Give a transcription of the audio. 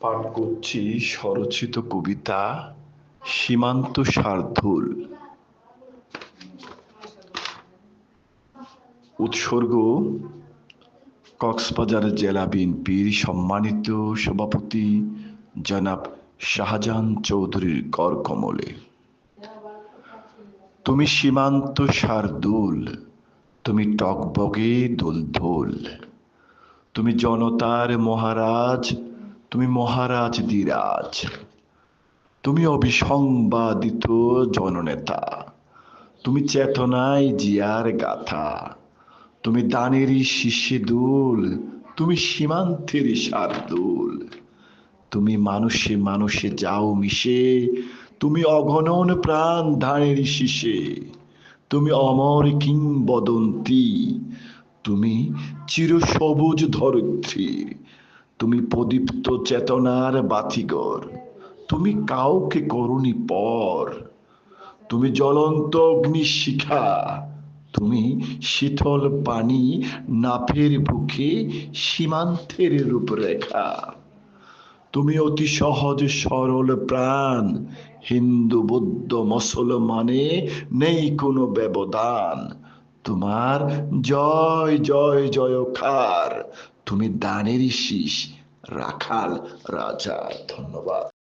পাঠ করছি স্বরচিত কবিতা সীমান্ত শার্দুল উৎসর্গ, কক্সবাজার জেলা বিএনপির সম্মানিত সভাপতি জনাব শাহজাহান চৌধুরীর কর কমলে তুমি সীমান্ত শার্দুল তুমি টকবগে দোলধোল, তুমি জনতার মহারাজ তুমি মহারাজ দিরাজ তুমি অবিসংবাদিত জননেতা। তুমি চেতনায় জিয়ার গাথা। তুমি দানেরই শিষ্যে দুল। তুমি সীমান্তের শার্দুল তুমি মানুষে মানুষে যাও মিশে। তুমি অগণন প্রাণ ধানের শীষে। তুমি অমর কিংবদন্তি। তুমি চিরসবুজ ধরিত্রী। তুমি প্রদীপ্ত চেতনার বাতিগর তুমি কাউকে করুনি পর, তুমি জ্বলন্ত অগ্নি শিখা তুমি শীতল পানি নাফের বুকে সীমান্তের রূপরেখা, তুমি অতি সহজ সরল প্রাণ, হিন্দু, বৌদ্ধ, মুসলমানে নেই কোনো ব্যবধান তোমার জয় জয় জয়কার। তুমি দানেরই শীষ রাখাল রাজা ধন্যবাদ।